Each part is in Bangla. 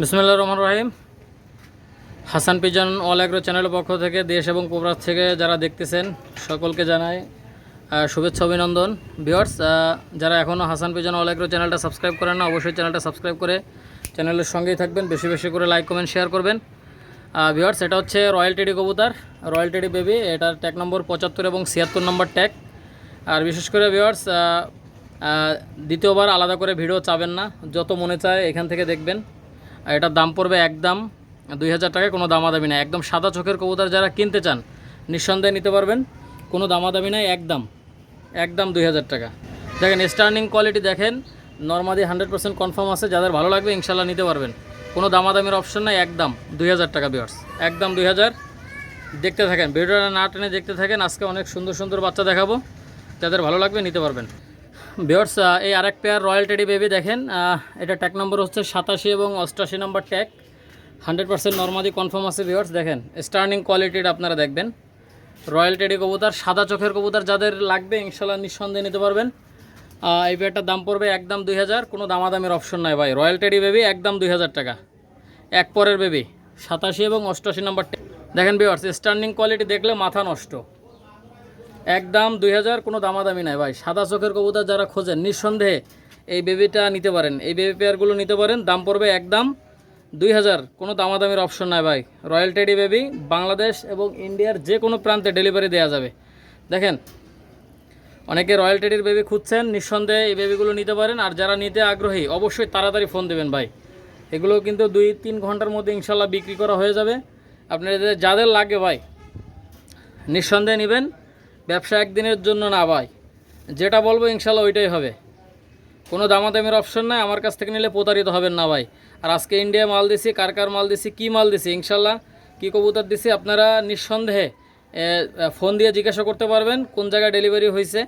বিসমুল্লাহ রহমান রহিম। হাসান পিজন অল অ্যাগ্রো চ্যানেলের পক্ষ থেকে দেশ এবং প্রবাস থেকে যারা দেখতেছেন, সকলকে জানাই শুভেচ্ছা, অভিনন্দন। ভিওর্স যারা এখনও হাসান পিজন অল অ্যাগ্রো চ্যানেলটা সাবস্ক্রাইব করেন না, অবশ্যই চ্যানেলটা সাবস্ক্রাইব করে চ্যানেলের সঙ্গেই থাকবেন। বেশি বেশি করে লাইক, কমেন্ট, শেয়ার করবেন। ভিওর্স এটা হচ্ছে রয়্যাল টেডি কবুতার, রয়্যাল টেডি বেবি। এটার ট্যাগ নম্বর পঁচাত্তর এবং ছিয়াত্তর নম্বর ট্যাগ। আর বিশেষ করে ভিওয়ার্স দ্বিতীয়বার আলাদা করে ভিডিও চাবেন না। যত মনে চায় এখান থেকে দেখবেন। আর এটার দাম পড়বে একদম দুই হাজার টাকায়, কোনো দামাদামি নাই। একদম সাদা চোখের কবুতর যারা কিনতে চান, নিঃসন্দেহে নিতে পারবেন। কোনো দামাদামি নাই, একদম একদম দুই হাজার টাকা। দেখেন স্টার্নিং কোয়ালিটি দেখেন নর্মালি হান্ড্রেড পার্সেন্ট কনফার্ম আছে। যাদের ভালো লাগবে, ইনশাল্লাহ নিতে পারবেন। কোনো দামাদামির অপশন নাই, একদম দুই হাজার টাকা বিয়ার্স একদম দুই হাজার। দেখতে থাকেন, ভিডিওটা না টেনে দেখতে থাকেন। আজকে অনেক সুন্দর সুন্দর বাচ্চা দেখাবো। যাদের ভালো লাগবে, নিতে পারবেন। বিয়ার্স এই আরেক পেয়ার রয়্যাল টেডি বেবি দেখেন এটা ট্যাগ নম্বর হচ্ছে সাতাশি এবং অষ্টাশি number tag hundred percent normally confirm আছে বিয়ার্স দেখেন স্টার্নিং কোয়ালিটির আপনারা দেখবেন। রয়্যাল টেডি কবুতর, সাদা চোখের কবুতর যাদের লাগবে, ইনশাল্লাহ নিঃসন্দেহে নিতে পারবেন। এই পেয়ারটার দাম পড়বে একদম দুই হাজার, কোনো দামাদামের অপশন নাই ভাই। রয়্যাল টেডি বেবি একদম দুই হাজার টাকা। এক পরের বেবি সাতাশি এবং অষ্টাশি নম্বর দেখেন বিয়ার্স স্টার্নিং কোয়ালিটি দেখলে মাথা নষ্ট। একদম দুই হাজার, কোনো দামাদামি নাই ভাই। সাদা চোখের কবুতর যারা খোঁজেন, নিঃসন্দেহে এই বেবিটা নিতে পারেন। এই বেবি পেয়ারগুলো নিতে পারেন, দাম পড়বে একদম দুই হাজার, কোনো দামাদামির অপশন নাই ভাই। রয়্যাল টেডি বেবি, বাংলাদেশ এবং ইন্ডিয়ার যে কোনো প্রান্তে ডেলিভারি দেওয়া যাবে। দেখেন, অনেকে রয়্যাল টেডির বেবি খুঁজছেন, নিঃসন্দেহে এই বেবিগুলো নিতে পারেন। আর যারা নিতে আগ্রহী, অবশ্যই তাড়াতাড়ি ফোন দেবেন ভাই। এগুলো কিন্তু দুই তিন ঘণ্টার মধ্যে ইনশাল্লাহ বিক্রি করা হয়ে যাবে। আপনাদের যাদের লাগে ভাই, নিঃসন্দেহে নেবেন। ব্যবসা একদিনের জন্য না ভাই। যেটা বলব ইনশাল্লাহ ওইটাই হবে। কোনো দামাদামের অপশন নাই, আমার কাছ থেকে নিলে প্রতারিত হবেন না ভাই। আর আজকে ইন্ডিয়া মাল দিছি, কার কার মাল দিছি, কী মাল দিছি, ইনশাল্লাহ কী কবুতর দিছি আপনারা নিঃসন্দেহে ফোন দিয়ে জিজ্ঞাসা করতে পারবেন কোন জায়গায় ডেলিভারি হয়েছে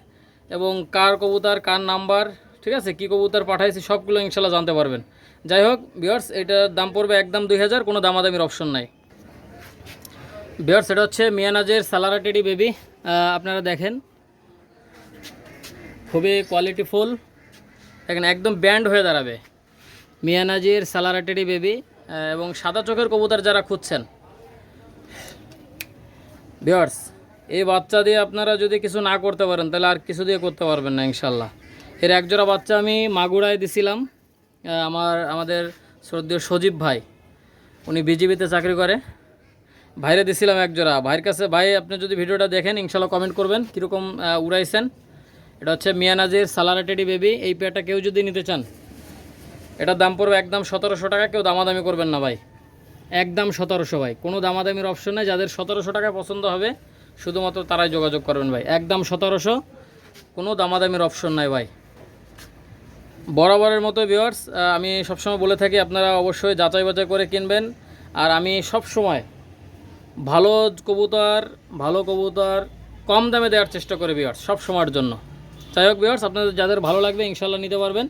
এবং কার কবুতর, কার নাম্বার ঠিক আছে, কী কবুতর পাঠাইছি, সবগুলো ইনশাল্লাহ জানতে পারবেন। যাই হোক বিয়ার্স এটার দাম পড়বে একদম দুই হাজার, কোনো দামাদামির অপশন নাই। বিয়ার্স এটা হচ্ছে মিয়ানাজের সালারাটেডি বেবি। আপনারা দেখেন। খুবই কোয়ালিটিফুল দেখেন, একদম ব্যান্ড হয়ে দাঁড়াবে। মিয়ানাজির সালারাটেডি বেবি এবং সাদা চোখের কবুতর যারা খুঁজছেন। বিয়ার্স এই বাচ্চা দিয়ে আপনারা যদি কিছু না করতে পারেন, তাহলে আর কিছু দিয়ে করতে পারবেন না ইনশাল্লাহ এর একজোড়া বাচ্চা আমি মাগুরায় দিছিলাম। আমার, আমাদের শ্রদ্ধেয় সজীব ভাই, উনি বিজিবিতে চাকরি করে। ভাইরে দিছিলাম একজোড়া ভাইয়ের কাছে, ভাই, আপনি যদি ভিডিওটা দেখেন, ইনশাল্লাহ কমেন্ট করবেন, কীরকম উড়াইছেন। এটা হচ্ছে মিয়ানাজির সালারাটেডি বেবি। এই পেয়ারটা কেউ যদি নিতে চান, এটার দাম পড়বে একদম সতেরোশো টাকা। কেউ দামাদামি করবেন না ভাই। একদম সতেরোশো ভাই। কোনো দামাদামির অপশন নেই। যাদের সতেরোশো টাকা পছন্দ হবে, শুধুমাত্র তারাই যোগাযোগ করবেন ভাই। একদম সতেরোশো, কোনো দামাদামির অপশন নাই ভাই। বরাবরের মতো ভিউয়ার্স আমি সবসময় বলে থাকি, আপনারা অবশ্যই যাচাই বাছাই করে কিনবেন। আর আমি সব সময় ভালো কবুতর ভালো কবুতর, কম দামে দেওয়ার চেষ্টা করে ভিউয়ার্স সব সময়ের জন্য। যাই হোক ভিউয়ার্স আপনাদের যাদের ভালো লাগবে ইনশাল্লাহ নিতে পারবেন।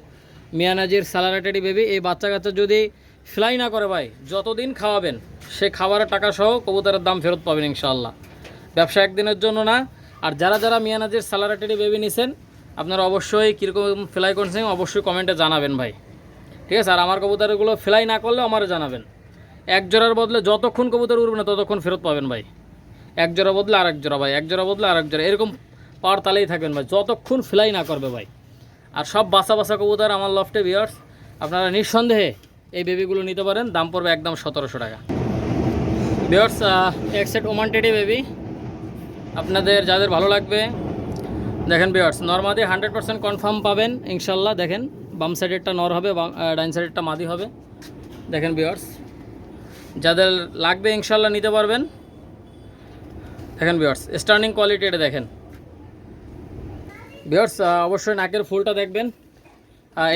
মিয়ানাজির স্যালারেটেডি বেবি এই বাচ্চা কাচ্চা যদি ফ্লাই না করে ভাই, যতদিন খাওয়াবেন, সে খাবারের টাকা সহ কবুতরের দাম ফেরত পাবেন ইনশাল্লাহ ব্যবসা একদিনের জন্য না। আর যারা যারা মিয়ানাজির স্যালারেটেডি বেবি নিছেন, আপনারা অবশ্যই কীরকম ফ্লাই করছেন, অবশ্যই কমেন্টে জানাবেন ভাই। ঠিক আছে? আর আমার কবুতরগুলো ফ্লাই না করলেও আমারও জানাবেন। এক জোড়ার বদলে যতক্ষণ কবুতর উঠবে না ততক্ষণ ফেরত পাবেন ভাই। এক জোড়া বদলে আর এক জোড়া ভাই, এক জোড়া বদলে আর এক জোড়া, এরকম পাওয়ার তালেই থাকবেন ভাই, যতক্ষণ ফ্লাই না করবে ভাই। আর সব বাসা বাসা কবুতর আমার লফটে বিয়ার্স আপনারা নিঃসন্দেহে এই বেবিগুলো নিতে পারেন, দাম পড়বে একদম সতেরোশো টাকা। বিয়ার্স এক সেট ওমান টেডি বেবি আপনাদের যাদের ভালো লাগবে, দেখেন বিয়ার্স নর্মাদি হান্ড্রেড পার্সেন্ট কনফার্ম পাবেন, ইনশাল্লাহ দেখেন, বাম সাইডেরটা নর হবে ডাইন সাইডেরটা মাদি হবে। দেখেন বিয়ার্স যাদের লাগবে ইনশাল্লাহ নিতে পারবেন। দেখেন বিয়ার্স স্টার্নিং কোয়ালিটি এটা দেখেন। বিয়ার্স অবশ্যই নাকের ফুলটা দেখবেন।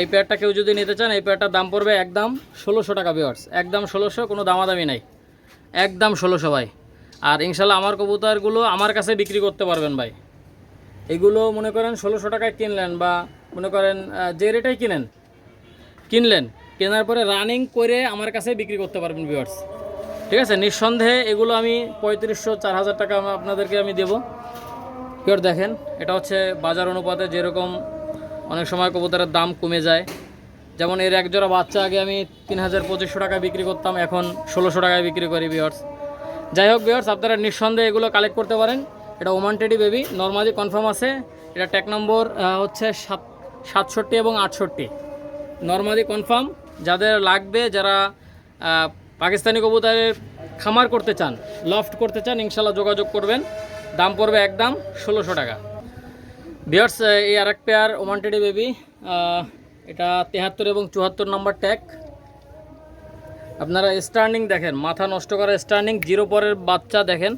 এই পেয়ারটা কেউ যদি নিতে চান, এই পেয়ারটার দাম পড়বে একদম ষোলোশো টাকা বিয়ার্স একদম ষোলোশো, কোনো দামাদামি নাই। একদম ষোলোশো ভাই। আর ইনশাল্লাহ আমার কবুতরগুলো আমার কাছে বিক্রি করতে পারবেন ভাই। এগুলো মনে করেন ষোলোশো টাকায় কিনলেন বা মনে করেন যে রেটেই কিনেন, কিনলেন কেনার পরে রানিং করে আমার কাছে বিক্রি করতে পারবেন ভিউয়ার্স ঠিক আছে? নিঃসন্দেহে এগুলো আমি পঁয়ত্রিশশো চার হাজার টাকা আপনাদেরকে আমি দেবো। পিওর দেখেন, এটা হচ্ছে বাজার অনুপাতে যেরকম অনেক সময় কবুতরের দাম কমে যায়। যেমন এর এক জোড়া বাচ্চা আগে আমি তিন হাজার পঁচিশশো টাকায় বিক্রি করতাম, এখন ষোলোশো টাকায় বিক্রি করি বিয়ার্স যাই হোক বিয়ার্স আপনারা নিঃসন্দেহে এগুলো কালেক্ট করতে পারেন। এটা Oman teddy baby normally confirm আছে। এটা ট্যাক নম্বর হচ্ছে সাত সাতষট্টি এবং আটষট্টি। নর্মালি কনফার্ম যাদের লাগবে, যারা পাকিস্তানি কবুতরের খামার করতে চান লফট করতে চান, ইনশাল্লাহ যোগাযোগ করবেন। দাম পড়বে একদম ষোলোশো টাকা। বিয়ার্স এই আর এক পেয়ার ওমান টেডি বেবি এটা তেহাত্তর এবং চুয়াত্তর নম্বর ট্যাগ আপনারা স্টার্নিং দেখেন, মাথা নষ্ট করা স্টার্নিং জিরো পরের বাচ্চা দেখেন।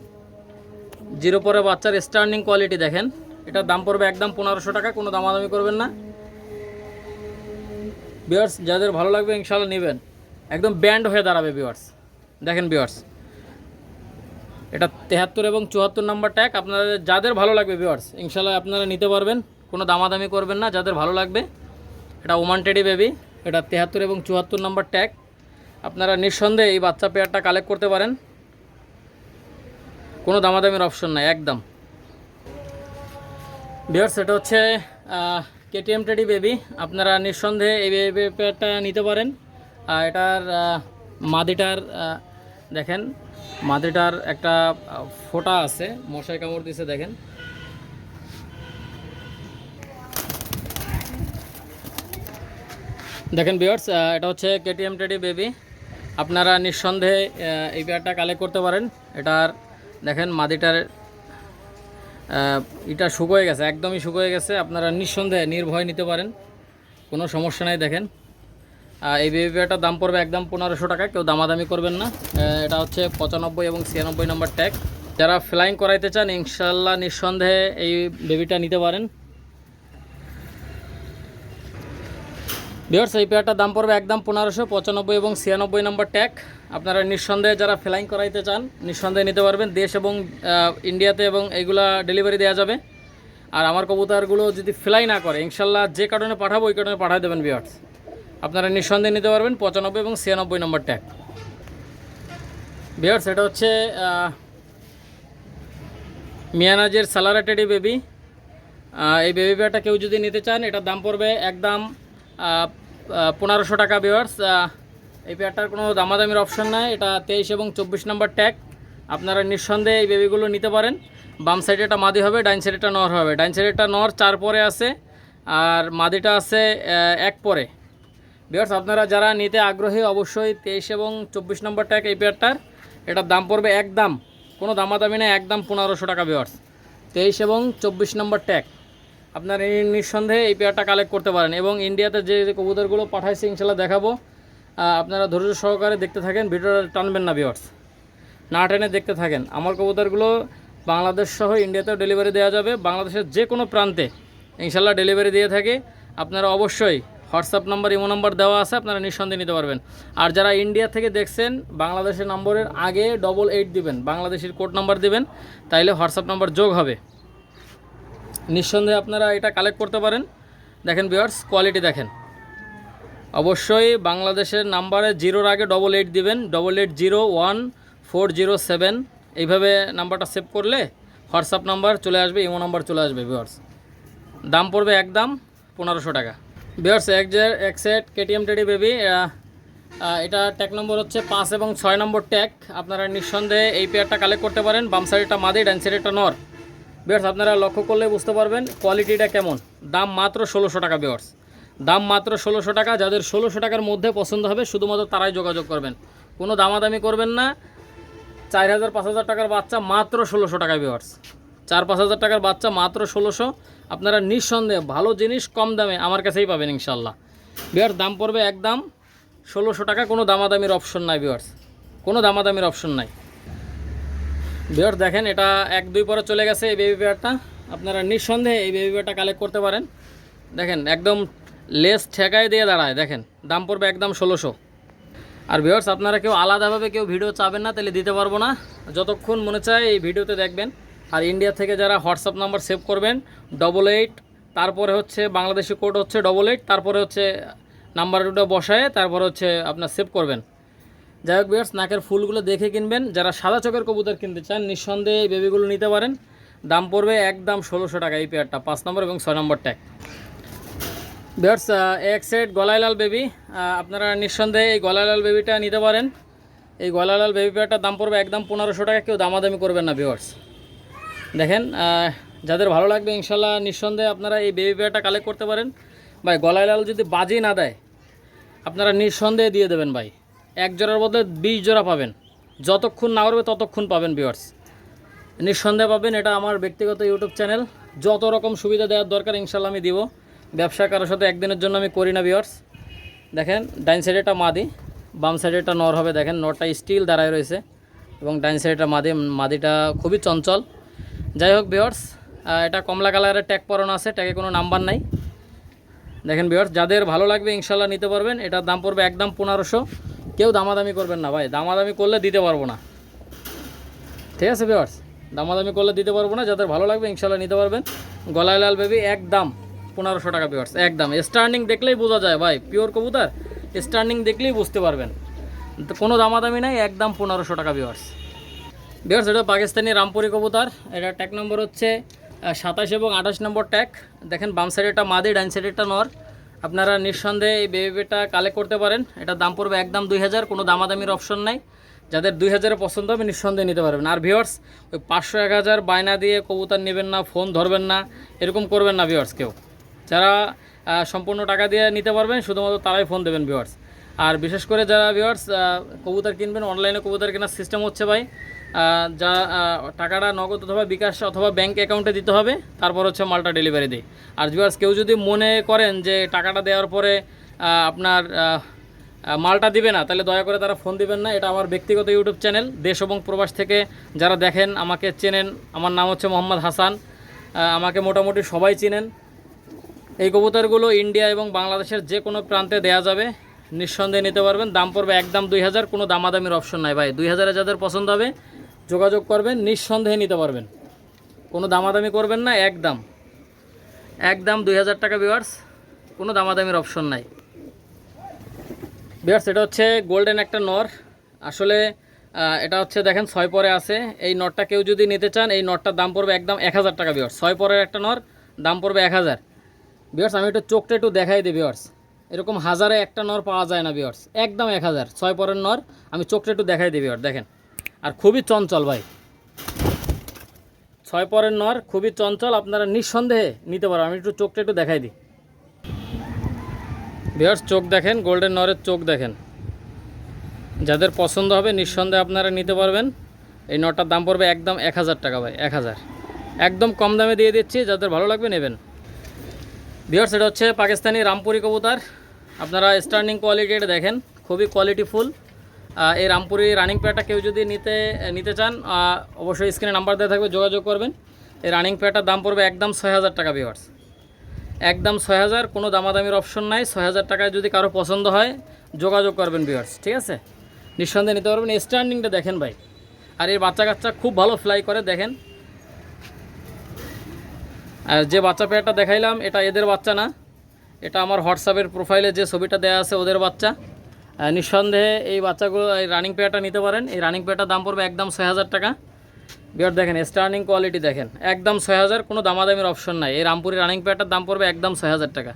জিরো পরের বাচ্চার স্টার্নিং কোয়ালিটি দেখেন। এটার দাম পড়বে একদম পনেরোশো টাকা, কোনো দামাদামি করবেন না। বিয়ার্স যাদের ভালো লাগবে ইনশাল্লাহ নেবেন। একদম ব্যান্ড হয়ে দাঁড়াবে বিয়ার্স দেখেন বিয়ার্স এটা তেহাত্তর এবং চুয়াত্তর নাম্বার ট্যাগ। আপনাদের, যাদের ভালো লাগবে বিয়ার্স ইনশাল্লাহ আপনারা নিতে পারবেন, কোনো দামাদামি করবেন না। যাদের ভালো লাগবে, এটা ওমান টেডি বেবি, এটা তেহাত্তর এবং চুয়াত্তর নাম্বার ট্যাগ। আপনারা নিঃসন্দেহে এই বাচ্চা পেয়ারটা কালেক্ট করতে পারেন। কোনো দামাদামির অপশন নাই, একদম। বিয়ার্স এটা হচ্ছে কেটিএম টেডি বেবি আপনারা নিঃসন্দেহে এই বেবি পেয়ারটা নিতে পারেন। আর এটার মাদিটার দেখেন, মাদিটার একটা ফোঁটা আছে, মশাই কামড় দিছে, দেখেন। দেখেন বিয়ার্স এটা হচ্ছে কেটিএম টেডি বেবি আপনারা নিঃসন্দেহে এই পেয়ারটা কালেক্ট করতে পারেন। এটার, দেখেন, মাদিটার এটা শুকোয়ে গেছে, একদমই শুকোয়ে গেছে। আপনারা নিঃসন্দেহে নির্ভয় নিতে পারেন। কোনো সমস্যা নাই, দেখেন। এই বেবি পেয়ারটার দাম পড়বে একদম পনেরোশো টাকা, কেউ দামাদামি করবেন না। এটা হচ্ছে পঁচানব্বই এবং ছিয়ানব্বই নম্বর ট্যাগ যারা ফ্লাইং করাইতে চান ইনশাল্লাহ নিঃসন্দেহে এই বেবিটা নিতে পারেন। বিয়ার্স এই পেয়ারটার দাম পড়বে একদম পনেরোশো পঁচানব্বই এবং ছিয়ানব্বই নম্বর ট্যাগ আপনারা নিঃসন্দেহে যারা ফ্লাইং করাইতে চান, নিঃসন্দেহে নিতে পারবেন। দেশ এবং ইন্ডিয়াতে এবং এইগুলা ডেলিভারি দেওয়া যাবে। আর আমার কবুতারগুলো যদি ফ্লাই না করে, ইনশাল্লাহ যে কারণে পাঠাবো, ওই কারণে পাঠিয়ে দেবেন বিয়ার্স আপনারা নিঃসন্দেহে নিতে পারবেন পঁচানব্বই এবং ছিয়ানব্বই নম্বর ট্যাগ বিয়ার্স এটা হচ্ছে মিয়ানাজের স্যালারেটেডি বেবি এই বেবি পেয়ারটা কেউ যদি নিতে চান, এটার দাম পড়বে একদম পনেরোশো টাকা বিওয়ার্স এই পেয়ারটার কোনো দামাদামির অপশন নাই। এটা তেইশ এবং চব্বিশ নম্বর ট্যাগ আপনারা নিঃসন্দেহে এই বেবিগুলো নিতে পারেন। বাম সাইডে এটা মাদি হবে, ডাইন সাইডে এটা নর হবে। ডাইন সাইডে এটা নর, চার পরে আছে। আর মাদিটা আছে এক পরে। বিয়ার্স আপনারা যারা নিতে আগ্রহী, অবশ্যই তেইশ এবং চব্বিশ নম্বর ট্যাগ এই পেয়ারটার এটার দাম পড়বে একদম। কোনো দামাদামি নেই, একদম পনেরোশো টাকা বিয়ার্স তেইশ এবং চব্বিশ নম্বর ট্যাগ আপনার নিঃসন্দেহে এই পেয়ারটা কালেক্ট করতে পারেন এবং ইন্ডিয়াতে যে কবুতরগুলো পাঠাইছে ইনশাল্লাহ দেখাবো। আপনারা ধৈর্য সহকারে দেখতে থাকেন, ভিডিওটা টানবেন না বিয়ার্স না টেনে দেখতে থাকেন। আমার কবুতরগুলো বাংলাদেশ সহ ইন্ডিয়াতেও ডেলিভারি দেওয়া যাবে। বাংলাদেশের যে কোনো প্রান্তে ইনশাল্লাহ ডেলিভারি দিয়ে থাকে। আপনারা অবশ্যই হোয়াটসঅ্যাপ নাম্বার ইমো নাম্বার দেওয়া আছে, আপনারা নিঃসন্দেহে নিতে পারবেন। আর যারা ইন্ডিয়া থেকে দেখছেন, বাংলাদেশের নম্বরের আগে ডবল এইট দিবেন, বাংলাদেশের কোড নাম্বার দিবেন, তাইলে হোয়াটসঅ্যাপ নাম্বার যোগ হবে। নিঃসন্দেহে আপনারা এটা কালেক্ট করতে পারেন। দেখেন বিয়ার্স কোয়ালিটি দেখেন। অবশ্যই বাংলাদেশের নাম্বারে জিরোর আগে ডবল এইট দিবেন double eight zero one four zero seven এইভাবে নাম্বারটা সেভ করলে হোয়াটসঅ্যাপ নাম্বার চলে আসবে ইমো নাম্বার চলে আসবে বিয়ার্স দাম পড়বে একদম পনেরোশো টাকা। বিয়ার্স এক যে, এক সেট কেটিএম টেডি বেবি এটা ট্যাগ নম্বর হচ্ছে পাঁচ এবং ছয় নম্বর ট্যাগ আপনারা নিঃসন্দেহে এই পেয়ারটা কালেক্ট করতে পারেন, বাম সাইডটা মাদি, ডান সাইডটা নর। বিয়ার্স আপনারা লক্ষ্য করলে বুঝতে পারবেন কোয়ালিটিটা কেমন। দাম মাত্র ষোলোশো টাকা বিয়ার্স দাম মাত্র ষোলোশো টাকা, যাদের ষোলোশো টাকার মধ্যে পছন্দ হবে, শুধুমাত্র তারাই যোগাযোগ করবেন। কোনো দামাদামি করবেন না। চার হাজার, পাঁচ হাজার টাকার বাচ্চা মাত্র ষোলোশো টাকা বিয়ার্স চার, পাঁচ হাজার টাকার বাচ্চা মাত্র ষোলোশো। আপনারা নিঃসন্দেহে ভালো জিনিস কম দামে আমার কাছেই পাবেন ইনশাল্লাহ বিয়ার্স দাম পড়বে একদম ষোলোশো টাকা, কোনো দামাদামির অপশন নাই বিয়ার্স কোনো দামাদামির অপশন নাই। বিয়ার দেখেন, এটা এক দুই পরে চলে গেছে এই বেবি পেয়ারটা আপনারা নিঃসন্দেহে এই বেবি পেয়ারটা কালেক্ট করতে পারেন। দেখেন, একদম লেস ঠেকায় দিয়ে দাঁড়ায়, দেখেন, দাম পড়বে একদম ষোলোশো। আর ভিউয়ার্স, আপনারা কেউ আলাদাভাবে কেউ ভিডিও চাবেন না, তাহলে দিতে পারব না। যতক্ষণ মনে চায় এই ভিডিওতে দেখবেন। আর ইন্ডিয়া থেকে যারা হোয়াটসঅ্যাপ নাম্বার সেভ করবেন ডবল এইট তারপরে হচ্ছে বাংলাদেশি কোড হচ্ছে ডবল এইট তারপরে হচ্ছে নাম্বার দুটো বসায়, তারপরে হচ্ছে আপনার সেভ করবেন। যাই হোক বিয়ার্স নাকের ফুলগুলো দেখে কিনবেন। যারা সাদা চোখের কবুতর কিনতে চান, নিঃসন্দেহে এই বেবিগুলো নিতে পারেন। দাম পড়বে একদম ষোলোশো টাকা এই পেয়ারটা পাঁচ নম্বর এবং ছয় নম্বর ট্যাগ বিয়ার্স এক সেট গলাইলাল বেবি আপনারা নিঃসন্দেহে এই গলাইলাল বেবিটা নিতে পারেন। এই গলাইলাল বেবি পেয়ারটার দাম পড়বে একদম পনেরোশো টাকা, কেউ দামাদামি করবেন না বিয়ার্স দেখেন যাদের ভালো লাগবে, ইনশাল্লাহ নিঃসন্দেহে আপনারা এই বেবি পেয়ারটা কালেক্ট করতে পারেন। ভাই গলাইলাল যদি বাজি না দেয়, আপনারা নিঃসন্দেহে দিয়ে দেবেন ভাই। এক জোড়ার বদলে বিশ জোড়া পাবেন। যতক্ষণ না করবে ততক্ষণ পাবেন বিয়ার্স নিঃসন্দেহে পাবেন, এটা আমার ব্যক্তিগত ইউটিউব চ্যানেল। যত রকম সুবিধা দেওয়ার দরকার ইনশাল্লাহ আমি দিব। ব্যবসা কারোর সাথে একদিনের জন্য আমি করি না বিয়ার্স দেখেন, ডাইন সাইডেটা মাদি, বাম সাইডেটা নর হবে। দেখেন, নরটা স্টিল দাঁড়ায় রয়েছে এবং ডাইন সাইডেটা মাদি, মাদিটা খুবই চঞ্চল। যাই হোক বিয়ার্স এটা কমলা কালারের ট্যাগ পরানো আছে ট্যাগে কোনো নাম্বার নাই। দেখেন বিয়ার্স যাদের ভালো লাগবে ইনশাল্লাহ নিতে পারবেন। এটার দাম পড়বে একদম পনেরোশো। কেউ দামাদামি করবেন না ভাই, দামাদামি করলে দিতে পারব না। ঠিক আছে বিয়ার্স দামাদামি করলে দিতে পারব না, যাদের ভালো লাগবে ইনশাল্লাহ নিতে পারবেন। গলায় লাল বেবি একদম পনেরোশো টাকা বিয়ার্স একদম। স্টার্নিং দেখলেই বোঝা যায় ভাই পিওর কবুতর স্টার্নিং দেখলেই বুঝতে পারবেন। কোনো দামাদামি নাই, একদম পনেরোশো টাকা বিয়ার্স বিয়ার্স এটা পাকিস্তানি রামপুরি কবুতর, এটা ট্যাগ নম্বর হচ্ছে সাতাশ এবং আঠাশ নম্বর ট্যাগ দেখেন বাম সাইডেরটা মাদি ডাইন সাইডেরটা নর। আপনারা নিঃসন্দেহে এই বেবিটা কালেক্ট করতে পারেন। এটার দাম পড়বে একদম দুই হাজার, কোনো দামাদামির অপশন নাই। যাদের দুই হাজারে পছন্দ হবে নিঃসন্দেহে নিতে পারবেন। আর ভিওয়ার্স ওই পাঁচশো, এক হাজার বায়না দিয়ে কবুতর নেবেন না ফোন ধরবেন না, এরকম করবেন না ভিওয়ার্স কেউ। যারা সম্পূর্ণ টাকা দিয়ে নিতে পারবেন, শুধুমাত্র তারাই ফোন দেবেন ভিওয়ার্স আর বিশেষ করে যারা ভিওয়ার্স কবুতর কিনবেন অনলাইনে কবুতর কেনার সিস্টেম হচ্ছে ভাই যা টাকাটা নগদ অথবা বিকাশ অথবা ব্যাংক অ্যাকাউন্টে দিতে হবে, তারপর হচ্ছে মালটা ডেলিভারি দিই আর ভিওয়ার্স কেউ যদি মনে করেন যে টাকাটা দেওয়ার পরে আপনার মালটা দিবে না, তাহলে দয়া করে তারা ফোন দিবেন না। এটা আমার ব্যক্তিগত ইউটিউব চ্যানেল দেশ এবং প্রবাস থেকে যারা দেখেন, আমাকে চেনেন, আমার নাম হচ্ছে মোহাম্মদ হাসান আমাকে মোটামুটি সবাই চিনেন। এই কবুতরগুলো ইন্ডিয়া এবং বাংলাদেশের যে কোনো প্রান্তে দেয়া যাবে, নিঃসন্দেহে নিতে পারবেন। দাম পড়বে একদম দুই হাজার, কোনো দামাদামির অপশন নাই ভাই। দুই হাজারে যাদের পছন্দ হবে যোগাযোগ করবেন, নিঃসন্দেহে নিতে পারবেন। কোনো দামাদামি করবেন না, একদম। একদম দুই হাজার টাকা বিওয়ার্স কোনো দামাদামির অপশন নাই। বিয়ার্স এটা হচ্ছে গোল্ডেন একটা নর। আসলে এটা হচ্ছে দেখেন ছয় পরে আছে। এই নটটা কেউ যদি নিতে চান, এই নটটার দাম পড়বে একদম এক হাজার টাকা বিয়ার্স ছয় পরের একটা নর, দাম পড়বে এক হাজার। বিয়ার্স আমি একটু চোখটা একটু দেখাই দিই বিয়ার্স এরকম হাজারে একটা নর পাওয়া যায় না বিয়ার্স একদম এক হাজার। ছয় পরের নর, আমি চোখটা একটু দেখাই দিই বিয়ার্স দেখেন। আর খুবই চঞ্চল ভাই। ছয় পরের নর, খুবই চঞ্চল, আপনারা নিঃসন্দেহে নিতে পারো আমি একটু চোখটা একটু দেখাই দিই। বিয়ার্স চোখ দেখেন গোল্ডেন নরের চোখ দেখেন। যাদের পছন্দ হবে, নিঃসন্দেহে আপনারা নিতে পারবেন। এই নটার দাম পড়বে একদম এক হাজার টাকা ভাই, এক হাজার। একদম কম দামে দিয়ে দিচ্ছি, যাদের ভালো লাগবে নেবেন। বিয়ার্স এটা হচ্ছে পাকিস্তানি রামপুরি কবুতার। আপনারা স্টার্নিং কোয়ালিটি এটা দেখেন, খুবই কোয়ালিটিফুল এই রামপুরি রানিং পেয়ারটা কেউ যদি নিতে নিতে চান অবশ্যই স্ক্রিনে নাম্বার দেওয়া থাকবে, যোগাযোগ করবেন। এই রানিং পেয়ারটার দাম পড়বে একদম ছয় হাজার টাকা বিয়ার্স একদম ছয় হাজার, কোনো দামাদামির অপশন নাই। ছয় হাজার টাকায় যদি কারও পছন্দ হয়, যোগাযোগ করবেন বিয়ার্স ঠিক আছে? নিঃসন্দেহে নিতে পারবেন। স্ট্যান্ডিংটা দেখেন ভাই। আর এই বাচ্চা কাচ্চা খুব ভালো ফ্লাই করে, দেখেন। আর যে বাচ্চা পেয়ারটা দেখাইলাম, এটা এদের বাচ্চা না। এটা আমার হোয়াটসঅ্যাপের প্রোফাইলে যে ছবিটা দেওয়া আছে, ওদের বাচ্চা। নিঃসন্দেহে এই বাচ্চাগুলো, এই রানিং পেয়ারটা নিতে পারেন। এই রানিং পেয়ারটার দাম পড়বে একদম ছয় হাজার টাকা। বিয়ার দেখেন স্টার্নিং কোয়ালিটি দেখেন। একদম ছয় হাজার, কোনো দামাদামির অপশন নাই। এই রামপুরি রানিং পেয়ারটার দাম পড়বে একদম ছয় হাজার টাকা।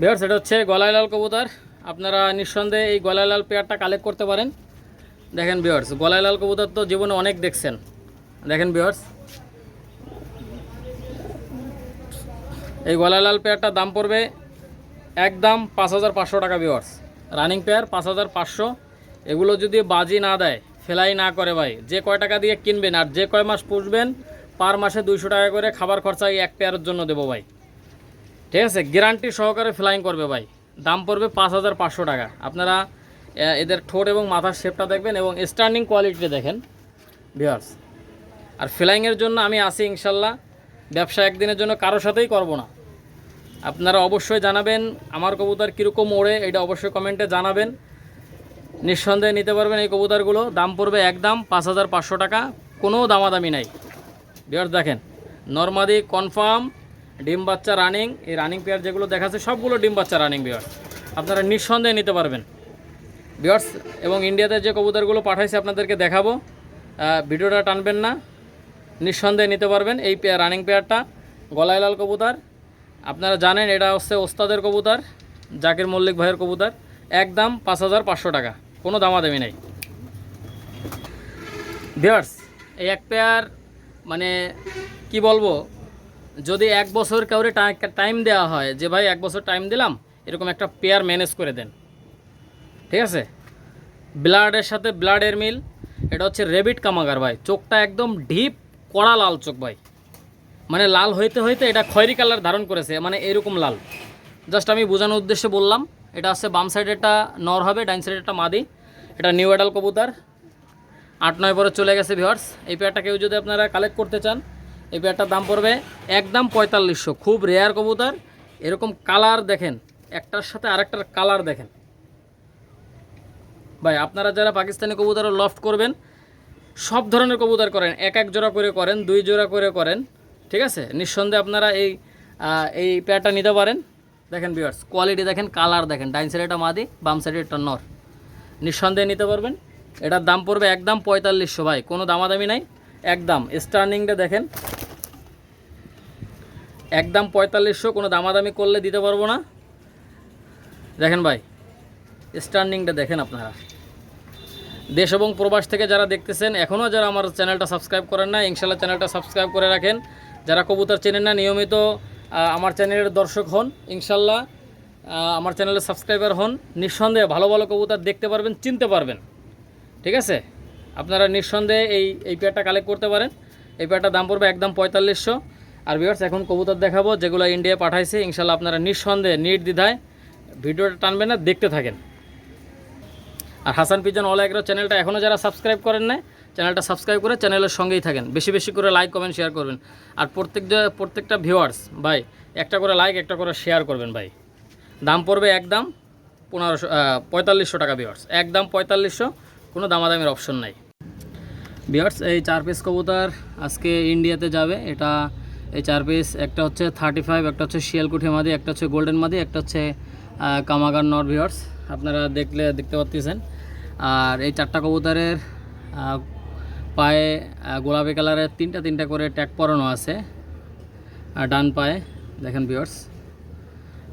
বিয়ার সেটা হচ্ছে গলায় লাল কবুতর। আপনারা নিঃসন্দেহে এই গলায় লাল পেয়ারটা কালেক্ট করতে পারেন। দেখেন বিয়ার্স গলায় লাল কবুতর তো জীবনে অনেক দেখছেন। দেখেন বিয়ার্স এই গলায় লাল পেয়ারটার দাম পড়বে একদম পাঁচ হাজার পাঁচশো টাকা বিওয়ার্স রানিং পেয়ার পাঁচ হাজার পাঁচশো। এগুলো যদি বাজি না দেয়, ফেলাই না করে ভাই, যে কয় টাকা দিয়ে কিনবেন আর যে কয় মাস পুষবেন, পার মাসে দুইশো টাকা করে খাবার খরচা এক পেয়ারের জন্য দেবো ভাই। ঠিক আছে? গ্যারান্টি সহকারে ফ্লাইং করবে ভাই। দাম পড়বে পাঁচ হাজার পাঁচশো টাকা। আপনারা এদের ঠোঁট এবং মাথার শেপটা দেখবেন এবং স্ট্যান্ডিং কোয়ালিটি দেখেন ভিওয়ার্স আর ফ্লাইংয়ের জন্য আমি আসি ইনশাল্লাহ। ব্যবসা একদিনের জন্য কারোর সাথেই করব না। আপনারা অবশ্যই জানাবেন, আমার কবুতর কীরকম ওড়ে, এটা অবশ্যই কমেন্টে জানাবেন। নিঃসন্দেহে নিতে পারবেন এই কবুতরগুলো। দাম পড়বে একদম পাঁচ হাজার পাঁচশো টাকা, কোনো দামাদামি নাই। বিয়ার দেখেন, নর্মাদি, কনফার্ম, ডিম বাচ্চা রানিং এই রানিং পেয়ার যেগুলো দেখাচ্ছে, সবগুলো ডিম বাচ্চা রানিং বিয়ার আপনারা নিঃসন্দেহে নিতে পারবেন। বিয়ার্স এবং ইন্ডিয়াতে যে কবুতরগুলো পাঠাইছে, আপনাদেরকে দেখাবো। ভিডিওটা টানবেন না। নিঃসন্দেহে নিতে পারবেন এই পেয়ার রানিং পেয়ারটা গলায় লাল কবুতর। আপনারা জানেন এটা হচ্ছে ওস্তাদের কবুতর, জাকির মল্লিক ভাইয়ের কবুতর। একদম পাঁচ হাজার পাঁচশো টাকা, কোনো দামাদামি নেই। ভিওর্স এই এক পেয়ার মানে কি বলব, যদি এক বছর কাউরে টাইম দেওয়া হয়, যে ভাই এক বছর টাইম দিলাম, এরকম একটা পেয়ার ম্যানেজ করে দেন। ঠিক আছে? ব্লাডের সাথে ব্লাডের মিল, এটা হচ্ছে রেবিট কামাগার ভাই, চোখটা একদম ডিপ কড়া লাল চোখ ভাই। মানে লাল হইতে হইতে এটা খয়েরি কালার ধারণ করেছে মানে এরকম লাল। জাস্ট আমি বোঝানোর উদ্দেশ্যে বললাম, এটা হচ্ছে বাম সাইডেরটা নর হবে, ডাইন সাইডেরটা মাদি। এটা নিউ অ্যাডাল কবুতর। আট, নয় পরে চলে গেছে ভিওয়ার্স এই পেয়ারটা কেউ যদি আপনারা কালেক্ট করতে চান, এই পেয়ারটার দাম পড়বে একদম পঁয়তাল্লিশশো। খুব রেয়ার কবুতর। এরকম কালার দেখেন, একটার সাথে আরেকটার কালার দেখেন। ভাই, আপনারা যারা পাকিস্তানি কবুতর লফট করবেন, সব ধরনের কবুতর করেন। এক এক জোড়া করে করেন, দুই জোড়া করে করেন। ঠিক আছে? নিঃসন্দেহে আপনারা এই এই পেয়ারটা নিতে পারেন। দেখেন বিয়ার্স কোয়ালিটি দেখেন কালার দেখেন। ডাইন সাইডেটা মাদি, বাম সাইডে একটা নর। নিঃসন্দেহে নিতে পারবেন। এটার দাম পড়বে একদম পঁয়তাল্লিশশো ভাই, কোনো দামাদামি নাই। একদম স্টার্নিংটা দেখেন। একদম পঁয়তাল্লিশশো, কোনো দামাদামি করলে দিতে পারব না। দেখেন ভাই স্টার্নিংটা দেখেন আপনারা। দেশ এবং প্রবাস থেকে যারা দেখতেছেন এখনও যারা আমার চ্যানেলটা সাবস্ক্রাইব করেন না ইনশাল্লাহ চ্যানেলটা সাবস্ক্রাইব করে রাখেন। যারা কবুতর চেনেন না, নিয়মিত আমার চ্যানেলের দর্শক হন, ইনশাল্লাহ আমার চ্যানেলের সাবস্ক্রাইবার হন, নিঃসন্দেহে ভালো ভালো কবুতর দেখতে পারবেন, চিনতে পারবেন। ঠিক আছে? আপনারা নিঃসন্দেহে এই এই পেয়ারটা কালেক্ট করতে পারেন। এই পেয়ারটার দাম পড়বে একদম পঁয়তাল্লিশশো। আর ভিউয়ার্স এখন কবুতর দেখাবো, যেগুলো ইন্ডিয়া পাঠাইছে। ইনশাল্লাহ আপনারা নিঃসন্দেহে, নির্দ্বিধায় ভিডিওটা টানবেন না, দেখতে থাকেন। আর হাসান পিজন অল এগ্রো চ্যানেলটা এখনও যারা সাবস্ক্রাইব করেন না চ্যানেলটা সাবস্ক্রাইব করে চ্যানেলের সঙ্গেই থাকেন। বেশি বেশি করে লাইক কমেন্ট শেয়ার করবেন। আর প্রত্যেক প্রত্যেকটা ভিউয়ার্স ভাই, একটা করে লাইক একটা করে শেয়ার করবেন, ভাই। দাম পড়বে একদম পনেরোশো পঁয়তাল্লিশশো টাকা ভিউয়ার্স একদম পঁয়তাল্লিশশো, কোনো দামাদামির অপশন নাই। ভিউয়ার্স এই চার পিস কবুতর আজকে ইন্ডিয়াতে যাবে। এটা এই চার পিস একটা হচ্ছে থার্টি ফাইভ একটা হচ্ছে শিয়ালকুঠি মাদি, একটা হচ্ছে গোল্ডেন মাদি, একটা হচ্ছে কামাগার নর ভিউয়ার্স আপনারা দেখলে, দেখতে পাচ্ছেন আর এই চারটা কবুতরের পায়ে গোলাপি কালারের তিনটা তিনটা করে ট্যাগ পরানো আছে। আর ডান পায়ে, দেখেন ভিউয়ার্স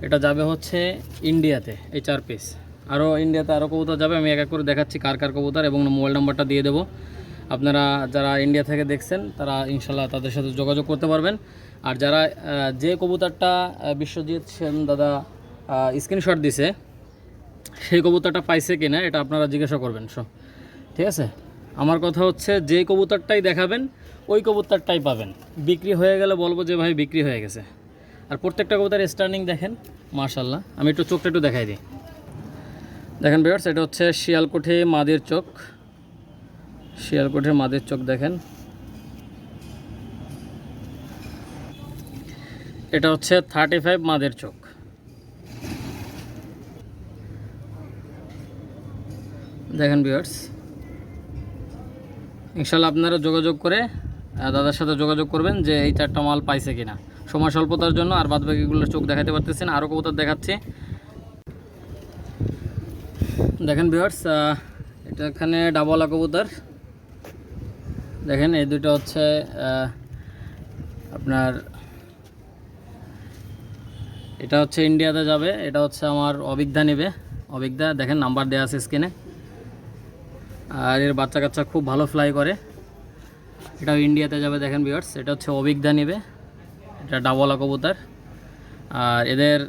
এটা যাবে হচ্ছে ইন্ডিয়াতে এই চার পিস আরও ইন্ডিয়াতে আরও কবুতর যাবে, আমি এক এক করে দেখাচ্ছি কার কার কবুতর এবং মোবাইল নাম্বারটা দিয়ে দেবো। আপনারা যারা ইন্ডিয়া থেকে দেখছেন, তারা ইনশাল্লাহ তাদের সাথে যোগাযোগ করতে পারবেন। আর যারা যে কবুতরটা বিশ্বজিৎ সেন দাদা স্ক্রিনশট দিছে, সেই কবুতরটা পাইছে কিনা, এটা আপনারা জিজ্ঞাসা করবেন, সো, ঠিক আছে? আমার কথা হচ্ছে, যে কবুতরটাই দেখাবেন, ওই কবুতরটাই পাবেন। বিক্রি হয়ে গেলে বলব যে ভাই বিক্রি হয়ে গেছে। আর প্রত্যেকটা কবুতর স্টার্নিং দেখেন মার্শাল্লাহ আমি একটু চোখটা একটু দেখাই দিই। দেখেন বেয়ার্স এটা হচ্ছে শিয়ালকুঠি মাদের চোখ শিয়ালকুঠির মাদের চোখ দেখেন। এটা হচ্ছে থার্টি ফাইভ মাদের চোখ দেখেন বিয়ার্স ইনশাল্লাহ আপনারা যোগাযোগ করে দাদার সাথে যোগাযোগ করবেন যে এই চারটা মাল পাইছে কিনা। সময় স্বল্পতার জন্য আর বাদ বাকিগুলোর চোখ দেখাতে পারতেছেন আরও কবুতর দেখাচ্ছি। দেখেন বিয়ার্স এটা এখানে ডাবলা কবুতর। দেখেন, এই দুটো হচ্ছে আপনার, এটা হচ্ছে ইন্ডিয়াতে যাবে, এটা হচ্ছে আমার অভিজ্ঞা নেবে। অভিজ্ঞা, দেখেন, নাম্বার দেওয়া আছে স্ক্রিনে। আর এর বাচ্চা কাচ্চা খুব ভালো ফ্লাই করে। এটাও ইন্ডিয়াতে যাবে দেখেন বিয়ার্স এটা হচ্ছে অভিজ্ঞা নেবে। এটা ডাবলা কবুতর। আর এদের,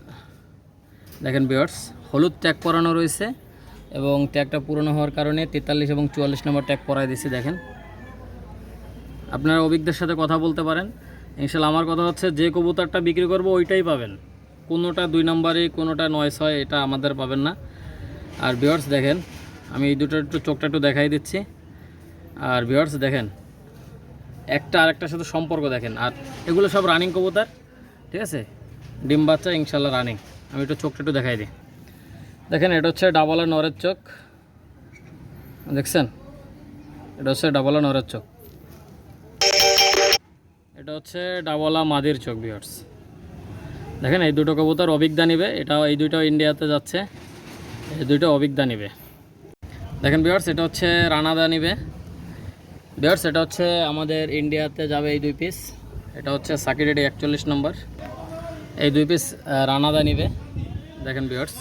দেখেন বিয়ার্স হলুদ ট্যাগ পরানো রয়েছে এবং ট্যাগটা পুরনো হওয়ার কারণে তেতাল্লিশ এবং চুয়াল্লিশ নম্বর ট্যাগ পরাই দিছি দেখেন। আপনারা অভিজ্ঞদের সাথে কথা বলতে পারেন। ইনশাল্লাহ আমার কথা হচ্ছে যে কবুতরটা বিক্রি করব ওইটাই পাবেন। কোনোটা দুই নম্বরে, কোনোটা নয় ছয়, এটা আমাদের পাবেন না। আর বিয়ার্স দেখেন আমি এই দুটো একটু চোখটা একটু দেখাই দিচ্ছি। আর বিয়ার্স দেখেন, একটা আর আরেকটার সাথে সম্পর্ক দেখেন। আর এগুলো সব রানিং কবুতার, ঠিক আছে? ডিম বাচ্চা ইনশাল্লাহ রানিং আমি একটু চোখটা একটু দেখাই দিই। দেখেন, এটা হচ্ছে ডাবলা নরের চোখ। দেখছেন? এটা হচ্ছে ডাবলা নরের চোখ। এটা হচ্ছে ডাবলা মাদির চোখ বিয়ার্স দেখেন, এই দুটো কবুতর অভিজ্ঞা নিবে। এটাও, এই দুটো ইন্ডিয়াতে যাচ্ছে। এই দুটো অভিজ্ঞা নিবে। দেখেন বিয়ার্স এটা হচ্ছে রানাদা নিবে। বিয়ার্স এটা হচ্ছে আমাদের ইন্ডিয়াতে যাবে এই দুই পিস এটা হচ্ছে সাকিরেডি একচল্লিশ নম্বর। এই দুই পিস রানাদা নিবে। দেখেন বিয়ার্স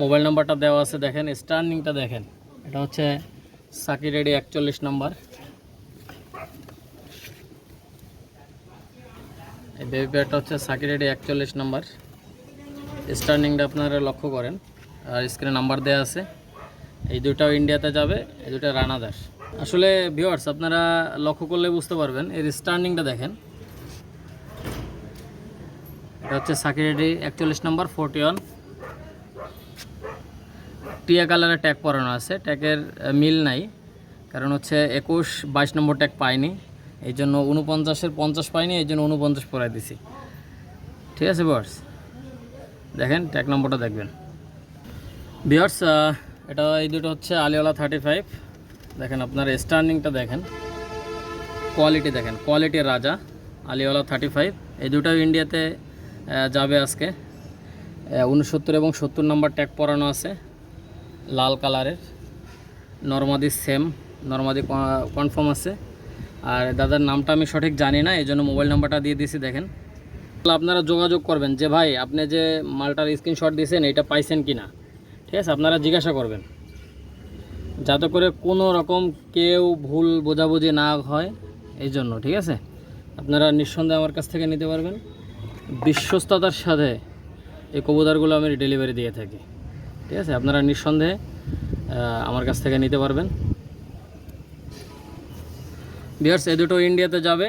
মোবাইল নাম্বারটা দেওয়া আছে, দেখেন। স্টার্নিংটা দেখেন। এটা হচ্ছে সাকি রেডি, একচল্লিশ নম্বর। এই বেবি পেয়ারটা হচ্ছে সাকি রেডি, একচল্লিশ নম্বর। স্টার্নিংটা আপনারা লক্ষ্য করেন। আর স্ক্রিনে নাম্বার দেওয়া আছে। এই দুটাও ইন্ডিয়াতে যাবে, এই দুটা রানাদার আসলে ভিউয়ার্স আপনারা লক্ষ্য করলে বুঝতে পারবেন, এর স্টার্নিংটা দেখেন। এটা হচ্ছে সাকি রেডি একচল্লিশ নাম্বার ফোরটি ওয়ান টিয়া কালারের ট্যাগ পরানো আছে ট্যাগের মিল নাই। কারণ হচ্ছে একুশ, বাইশ নম্বর ট্যাগ পাইনি। এই জন্য উনপঞ্চাশের পঞ্চাশ পাইনি, এই জন্য উনপঞ্চাশ পরাই দিছি। ঠিক আছে বিয়ার্স দেখেন ট্যাগ নম্বরটা দেখবেন। বিয়ার্স এটা এই দুটো হচ্ছে আলিওয়ালা থার্টি ফাইভ দেখেন আপনার স্টার্নিংটা দেখেন। কোয়ালিটি দেখেন কোয়ালিটির রাজা আলিওয়ালা থার্টি ফাইভ এই দুটাও ইন্ডিয়াতে যাবে আজকে। উনসত্তর এবং সত্তর নম্বর ট্যাগ পরানো আছে, লাল কালারের। নর্মাদি সেম নর্মাদি কনফার্ম আছে। আর দাদার নামটা আমি সঠিক জানি না, এই জন্য মোবাইল নাম্বারটা দিয়ে দিয়েছি দেখেন। আপনারা যোগাযোগ করবেন যে, ভাই, আপনি যে মালটার স্ক্রিনশট দিয়েছেন, এটা পাইছেন কি না ঠিক আছে, আপনারা জিজ্ঞাসা করবেন। যাতে করে কোনো রকম কেউ ভুল বোঝাবুঝি না হয়, এই জন্য, ঠিক আছে? আপনারা নিঃসন্দেহে আমার কাছ থেকে নিতে পারবেন। বিশ্বস্ততার সাথে এই কবুতরগুলো আমি ডেলিভারি দিয়ে থাকি। ঠিক আছে, আপনারা নিঃসন্দেহে আমার কাছ থেকে নিতে পারবেন। বিয়ার্স এ দুটো ইন্ডিয়াতে যাবে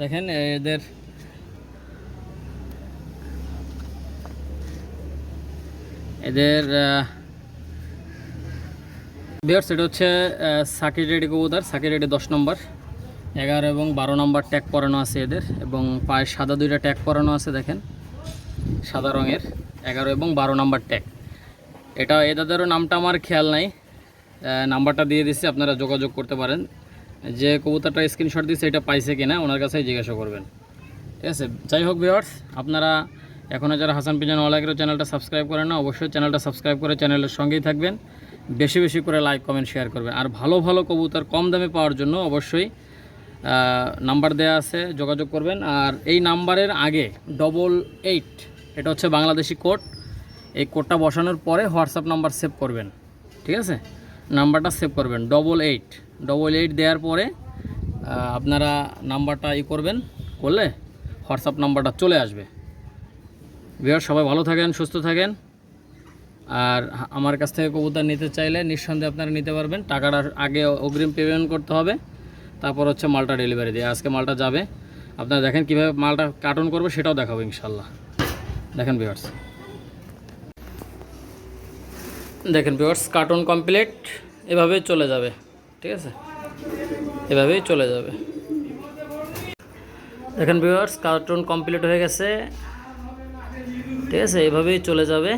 দেখেন, এদের এদের বিয়ার্স এটা হচ্ছে সাকি রেডি কবুতার। সাকি রেডি দশ নম্বর। এগারো এবং বারো নম্বর ট্যাগ পরানো আছে এদের এবং পায়ে সাদা দুইটা ট্যাগ পরানো আছে, দেখেন। সাদা রঙের, এগারো এবং বারো নম্বর ট্যাগ এটা এ দাদারও নামটা আমার খেয়াল নাই। নাম্বারটা দিয়ে দিচ্ছি আপনারা যোগাযোগ করতে পারেন। যে কবুতরটা স্ক্রিনশট দিচ্ছে এটা পাইছে কিনা, ওনার কাছেই জিজ্ঞাসা করবেন। ঠিক আছে? যাই হোক ভিওয়ার্স আপনারা এখনও যারা হাসান পিজন অলাগের চ্যানেলটা সাবস্ক্রাইব করেন না, অবশ্যই চ্যানেলটা সাবস্ক্রাইব করে চ্যানেলের সঙ্গেই থাকবেন। বেশি বেশি করে লাইক, কমেন্ট, শেয়ার করবেন। আর ভালো ভালো কবুতর কম দামে পাওয়ার জন্য অবশ্যই নাম্বার দেওয়া আছে, যোগাযোগ করবেন। আর এই নাম্বারের আগে ডবল এইট এটা হচ্ছে বাংলাদেশি কোড। এই কোডটা বসানোর পরে হোয়াটসঅ্যাপ নাম্বার সেভ করবেন। ঠিক আছে? নাম্বারটা সেভ করবেন ডবল এইট ডবল এইট দেওয়ার পরে আপনারা নাম্বারটা ই করবেন, করলে হোয়াটসঅ্যাপ নাম্বারটা চলে আসবে। বিহার সবাই ভালো থাকেন, সুস্থ থাকেন। আর আমার কাছ থেকে কবুতর নিতে চাইলে নিঃসন্দেহে আপনারা নিতে পারবেন। টাকাটা আগে অগ্রিম পেমেন্ট করতে হবে। তারপর হচ্ছে মালটা ডেলিভারি দিয়ে। আজকে মালটা যাবে। আপনারা দেখেন কীভাবে মালটা কার্টন করবে, সেটাও দেখাবো ইনশাল্লাহ দেখেন বিহার্স দেখেন ভিউয়ার্স কার্টুন কমপ্লিট এভাবেই চলে যাবে। ঠিক আছে? এভাবেই চলে যাবে। দেখেন ভিউয়ার্স কার্টুন কমপ্লিট হয়ে গেছে। ঠিক আছে এভাবেই চলে যাবে।